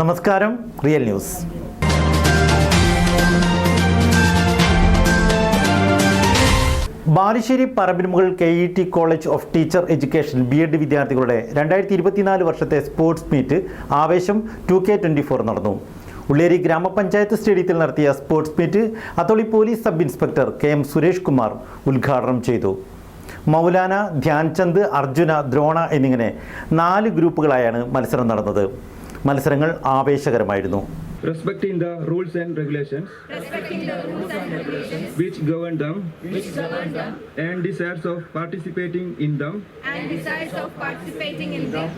നമസ്കാരം real news. Balussery Parambinumukal K E T college of teacher education B Ed വിദ്യാർത്ഥികളുടെ രണ്ടായിരത്തി ഇരുപത്തിനാല് വർഷത്തെ സ്പോർട്സ് മീറ്റ് ആവേശം ടു കെ ട്വന്റി ഫോർ നടന്നു. ഉള്ളേരി ഗ്രാമപഞ്ചായത്ത് സ്റ്റേഡിയത്തിൽ നടത്തിയ sports meet Atholi police sub inspector K M Suresh Kumar ഉദ്ഘാടനം ചെയ്തു. മൗലാന ധ്യാൻചന്ദ് അർജുന ദ്രോണ എന്നിങ്ങനെ നാല് ഗ്രൂപ്പുകളായാണ് മത്സരം നടന്നത്. മത്സരങ്ങൾ ആവേശകരമായിരുന്നു respecting the rules and regulations which govern them and desires of participating in them and desires of participating in them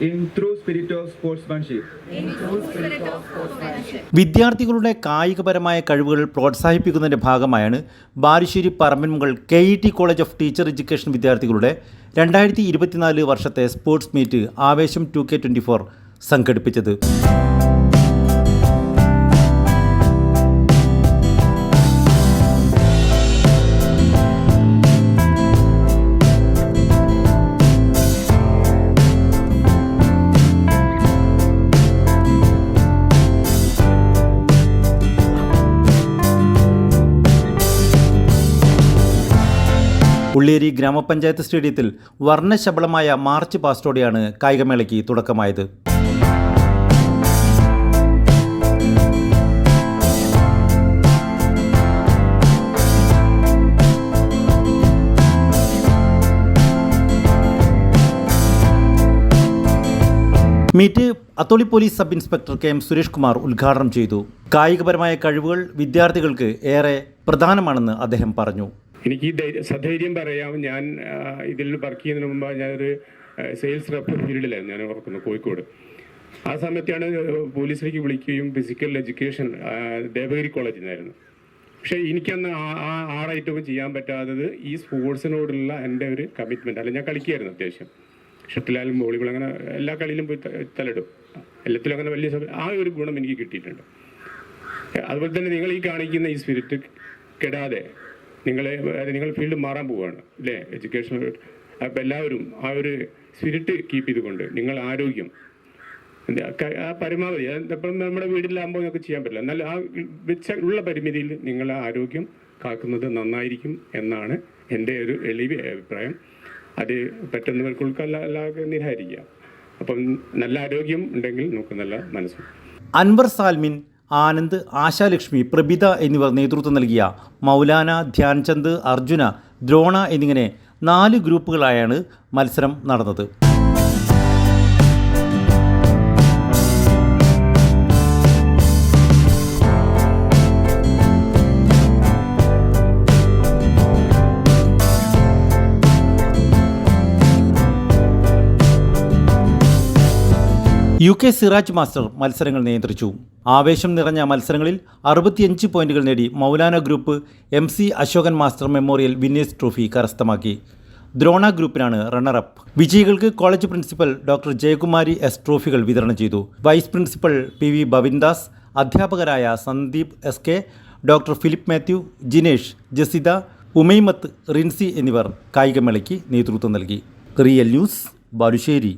in true spirit of sportsmanship in true spirit of sportsmanship. വിദ്യാർത്ഥികളുടെ കായികപരമായ കഴിവുകൾ പ്രോത്സാഹിപ്പിക്കുന്നതിന്റെ ഭാഗമായാണ് Balussery Parambanmukal K E T college of teacher education വിദ്യാർത്ഥികളുടെ രണ്ടായിരത്തി ഇരുപത്തിനാല് വർഷത്തെ sports meet ആവേശം two K twenty four സംഘടിപ്പിച്ചത്. ഉള്ളേരി ഗ്രാമപഞ്ചായത്ത് സ്റ്റേഡിയത്തിൽ വർണശബളമായ മാർച്ച് പാസ്റ്റോടെയാണ് കായികമേളയ്ക്ക് തുടക്കമായത്. Meet Atholi police sub inspector K M Suresh Kumar ഉദ്ഘാടനം ചെയ്തു. കായികപരമായ കഴിവുകൾ വിദ്യാർത്ഥികൾക്ക് ഏറെ പ്രധാനമാണെന്ന് അദ്ദേഹം പറഞ്ഞു. എനിക്ക് സധൈര്യം പറയാം. ഞാൻ ഇതിൽ വർക്ക് ചെയ്യുന്നതിന് മുമ്പ് ഞാനൊരു സെയിൽസ് റെപ്പ് ഫീൽഡിലായിരുന്നു ഞാൻ ഓർക്കുന്നു കോഴിക്കോട്. ആ സമയത്താണ് പോലീസിലേക്ക് വിളിക്കുകയും ഫിസിക്കൽ എഡ്യൂക്കേഷൻ ദേവഗിരി കോളേജിൽ നിന്നായിരുന്നു പക്ഷേ എനിക്കന്ന് ആ- ആ ഐറ്റവും ചെയ്യാൻ പറ്റാത്തത് ഈ സ്പോർട്സിനോടുള്ള എന്റെ ഒരു കമ്മിറ്റ്മെന്റ് അല്ല ഞാൻ കളിക്കുകയായിരുന്നു അത്യാവശ്യം. ഷട്ടിലായാലും വോളിബോൾ അങ്ങനെ എല്ലാ കളിയിലും പോയി തലയിടും. എല്ലാത്തിലും അങ്ങനെ വലിയ ആ ഒരു ഗുണം എനിക്ക് കിട്ടിയിട്ടുണ്ട്. അതുപോലെ തന്നെ നിങ്ങൾ ഈ കാണിക്കുന്ന ഈ സ്പിരിറ്റ് കെടാതെ നിങ്ങളെ നിങ്ങൾ ഫീൽഡ് മാറാൻ പോവുകയാണ് അല്ലേ? എഡ്യൂക്കേഷൻ അപ്പം എല്ലാവരും ആ ഒരു സ്പിരിറ്റ് കീപ്പ് ചെയ്തുകൊണ്ട് നിങ്ങൾ ആരോഗ്യം ആ പരമാവധി ഇപ്പം നമ്മുടെ വീട്ടിലാകുമ്പോൾ നമുക്ക് ചെയ്യാൻ പറ്റില്ല. എന്നാൽ ആ വെച്ച ഉള്ള പരിമിതിയിൽ നിങ്ങളെ ആരോഗ്യം കാക്കുന്നത് നന്നായിരിക്കും എന്നാണ് എന്റെ ഒരു എളിയ അഭിപ്രായം. അത് പറ്റുന്നവർക്ക് ഉൾക്കല്ല അല്ലാതെ നിരാകരിക്കുക അപ്പം നല്ല ആരോഗ്യം ഉണ്ടെങ്കിൽ നമുക്ക് നല്ല മനസ്സും. അൻവർ സാൽമിൻ ആനന്ദ് ആശാലക്ഷ്മി പ്രഭിത എന്നിവർ നേതൃത്വം നൽകിയ മൗലാന ധ്യാൻചന്ദ് അർജുന ദ്രോണ എന്നിങ്ങനെ നാല് ഗ്രൂപ്പുകളായാണ് മത്സരം നടന്നത്. യു കെ സിറാജ് മാസ്റ്റർ മത്സരങ്ങൾ നിയന്ത്രിച്ചു. ആവേശം നിറഞ്ഞ മത്സരങ്ങളിൽ അറുപത്തിയഞ്ച് പോയിന്റുകൾ നേടി Maulana group M C Ashokan master memorial winners trophy കരസ്ഥമാക്കി. ദ്രോണ ഗ്രൂപ്പിനാണ് റണ്ണറപ്പ്. വിജയികൾക്ക് college principal doctor Jayakumari S ട്രോഫികൾ വിതരണം ചെയ്തു. Vice principal P V Bavindas അധ്യാപകരായ Sandeep S K doctor Philip Mathew Jinesh Jasitha Umaimath Rincy എന്നിവർ കായികമേളയ്ക്ക് നേതൃത്വം നൽകി. Real news Balussery.